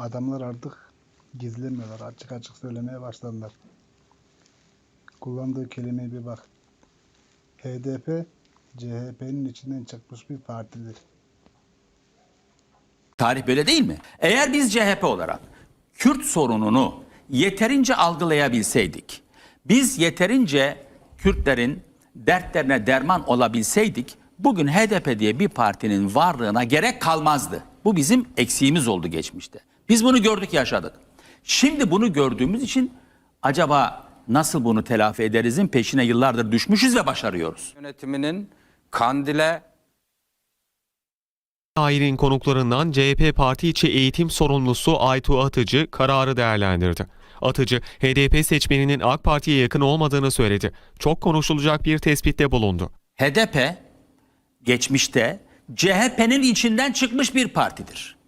Adamlar artık gizlemiyorlar. Açık açık söylemeye başladılar. Kullandığı kelimeye bir bak. HDP CHP'nin içinden çıkmış bir partidir. Tarih böyle değil mi? Eğer biz CHP olarak Kürt sorununu yeterince algılayabilseydik, biz yeterince Kürtlerin dertlerine derman olabilseydik, bugün HDP diye bir partinin varlığına gerek kalmazdı. Bu bizim eksiğimiz oldu geçmişte. Biz bunu gördük, yaşadık. Şimdi bunu gördüğümüz için acaba nasıl bunu telafi ederizin peşine yıllardır düşmüşüz ve başarıyoruz. yönetiminin Kandil'e Dair'in konuklarından CHP parti içi eğitim sorumlusu Aytu Atıcı kararı değerlendirdi. Atıcı, HDP seçmeninin AK Parti'ye yakın olmadığını söyledi. Çok konuşulacak bir tespitte bulundu. HDP geçmişte CHP'nin içinden çıkmış bir partidir.